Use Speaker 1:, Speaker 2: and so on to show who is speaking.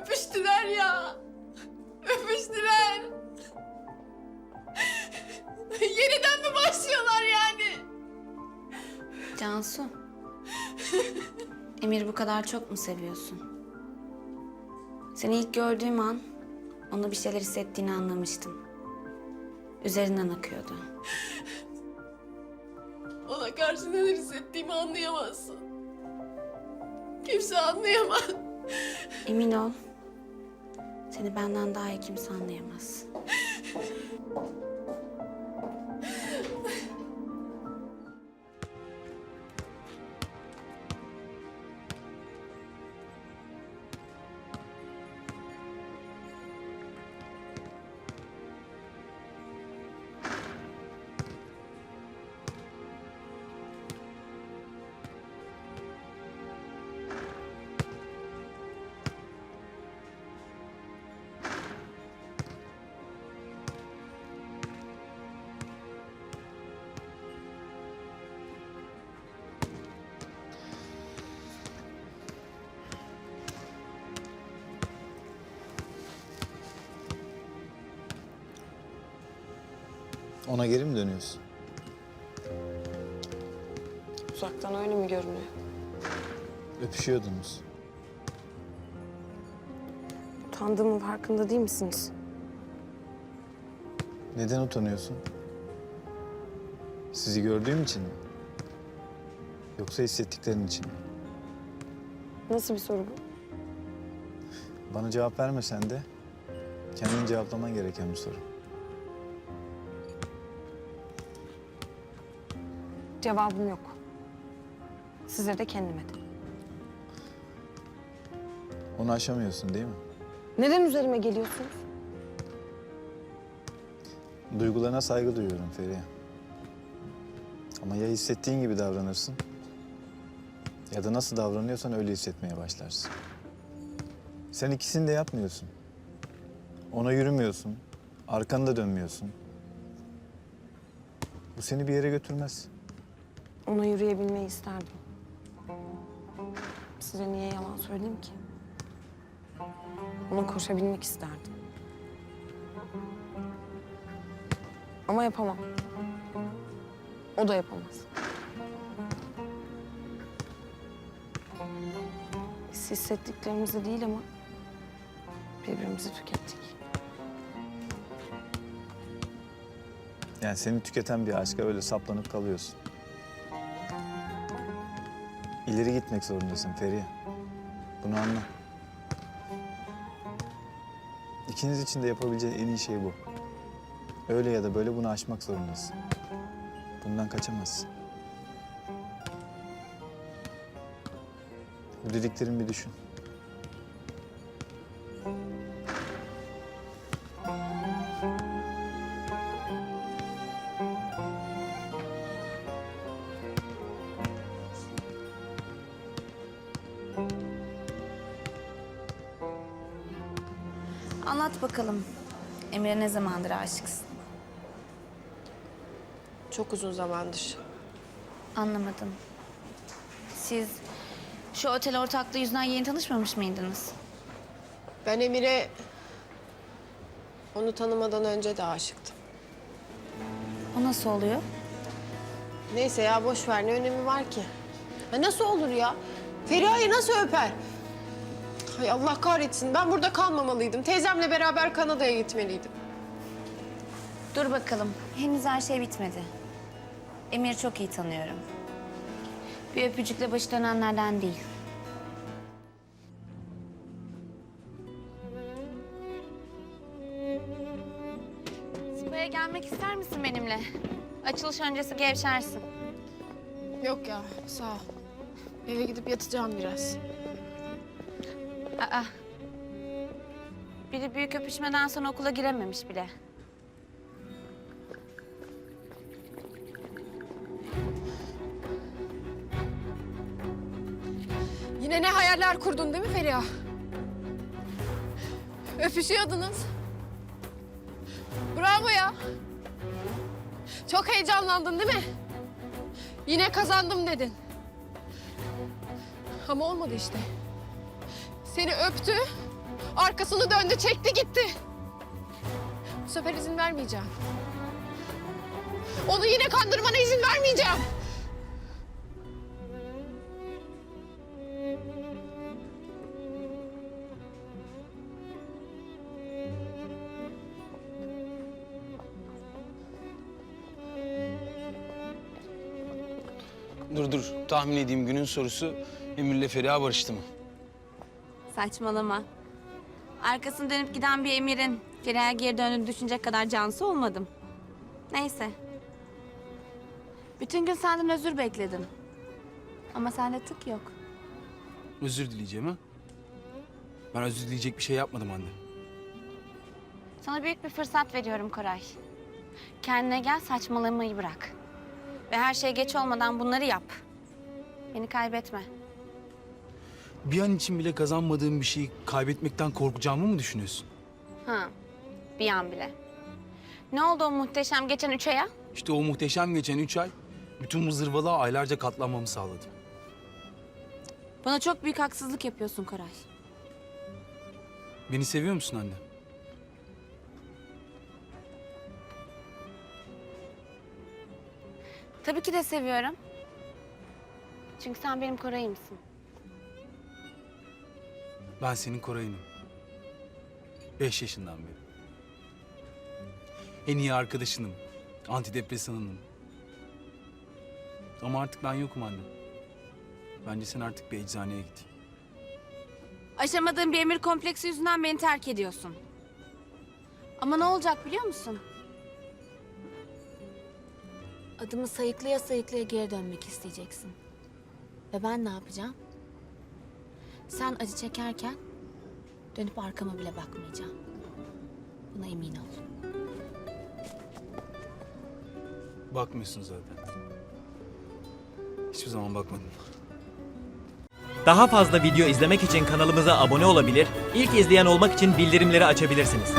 Speaker 1: Öpüştüler ya. Öpüştüler. Yeniden mi başlıyorlar yani?
Speaker 2: Cansu. Emir bu kadar çok mu seviyorsun? Seni ilk gördüğüm an ona bir şeyler hissettiğini anlamıştım. Üzerinden akıyordu.
Speaker 1: Ona karşı neler hissettiğimi anlayamazsın. Kimse anlayamaz.
Speaker 2: Emin ol. Seni benden daha iyi kimse anlayamaz.
Speaker 3: Ona geri mi dönüyorsun?
Speaker 4: Uzaktan öyle mi görünüyor?
Speaker 3: Öpüşüyordunuz.
Speaker 4: Utandığımın farkında değil misiniz?
Speaker 3: Neden utanıyorsun? Sizi gördüğüm için mi? Yoksa hissettiklerin için mi?
Speaker 4: Nasıl bir soru bu?
Speaker 3: Bana cevap vermesen de kendin cevaplaman gereken bir soru.
Speaker 4: Cevabım yok. Size de kendime de.
Speaker 3: Onu aşamıyorsun değil mi?
Speaker 4: Neden üzerime geliyorsunuz?
Speaker 3: Duygularına saygı duyuyorum Feriha. Ama ya hissettiğin gibi davranırsın ya da nasıl davranıyorsan öyle hissetmeye başlarsın. Sen ikisini de yapmıyorsun. Ona yürümüyorsun, arkanı da dönmüyorsun. Bu seni bir yere götürmez.
Speaker 4: Ona yürüyebilmeyi isterdim. Size niye yalan söyleyeyim ki? Ona koşabilmek isterdim. Ama yapamam. O da yapamaz. Biz hissettiklerimizi değil ama birbirimizi tükettik.
Speaker 3: Yani seni tüketen bir aşka öyle saplanıp kalıyorsun. İleri gitmek zorundasın Feriha. Bunu anla. İkiniz için de yapabileceğin en iyi şey bu. Öyle ya da böyle bunu aşmak zorundasın. Bundan kaçamazsın. Bu dediklerimi bir düşün.
Speaker 2: Anlat bakalım. Emir'e ne zamandır aşıksın?
Speaker 1: Çok uzun zamandır.
Speaker 2: Anlamadım. Siz şu otel ortaklığı yüzünden yeni tanışmamış mıydınız?
Speaker 1: Ben Emir'e onu tanımadan önce de aşıktım.
Speaker 2: O nasıl oluyor?
Speaker 1: Neyse ya boş ver ne önemi var ki? Ha, nasıl olur ya? Feriha'yı nasıl öper? Hay Allah kahretsin ben burada kalmamalıydım. Teyzemle beraber Kanada'ya gitmeliydim.
Speaker 2: Dur bakalım. Henüz her şey bitmedi. Emir'i çok iyi tanıyorum. Bir öpücükle başı dönenlerden değil. Spa'ya gelmek ister misin benimle? Açılış öncesi gevşersin.
Speaker 1: Yok ya sağ ol. Eve gidip yatacağım biraz.
Speaker 2: Aa. Biri büyük öpüşmeden sonra okula girememiş bile.
Speaker 1: Yine ne hayaller kurdun değil mi Feriha? Öpüşüyordunuz. Bravo ya. Çok heyecanlandın değil mi? Yine kazandım dedin. Ama olmadı işte. Seni öptü, arkasını döndü, çekti gitti. Bu sefer izin vermeyeceğim. Onu yine kandırmana izin vermeyeceğim.
Speaker 5: Dur dur. Tahmin edeyim günün sorusu Emir'le Feriha barıştı mı?
Speaker 2: Saçmalama. Arkasını dönüp giden bir emirin Feriha'ya geri döndüğünü düşünecek kadar cansı olmadım. Neyse. Bütün gün senden özür bekledim. Ama sende tık yok.
Speaker 5: Özür dileyeceğim ha? Ben özür dileyecek bir şey yapmadım anne.
Speaker 2: Sana büyük bir fırsat veriyorum Koray. Kendine gel saçmalamayı bırak. Ve her şey geç olmadan bunları yap. Beni kaybetme.
Speaker 5: Bir an için bile kazanmadığım bir şeyi kaybetmekten korkacağımı mı düşünüyorsun?
Speaker 2: Ha, bir an bile. Ne oldu o muhteşem geçen üç aya?
Speaker 5: İşte o muhteşem geçen üç ay bütün bu zırvalığa aylarca katlanmamı sağladı.
Speaker 2: Bana çok büyük haksızlık yapıyorsun Koray.
Speaker 5: Beni seviyor musun anne?
Speaker 2: Tabii ki de seviyorum. Çünkü sen benim Koray'ımsın.
Speaker 5: Ben senin Koray'ınım. Beş yaşından beri. En iyi arkadaşınım. Antidepresanınım. Ama artık ben yokum anne. Bence sen artık bir eczaneye git.
Speaker 2: Aşamadığın bir emir kompleksi yüzünden beni terk ediyorsun. Ama ne olacak biliyor musun? Adımı sayıklaya sayıklaya geri dönmek isteyeceksin. Ve ben ne yapacağım? Sen acı çekerken dönüp arkama bile bakmayacağım. Buna emin ol.
Speaker 5: Bakmıyorsun zaten. Hiçbir zaman bakmadım.
Speaker 6: Daha fazla video izlemek için kanalımıza abone olabilir, ilk izleyen olmak için bildirimleri açabilirsiniz.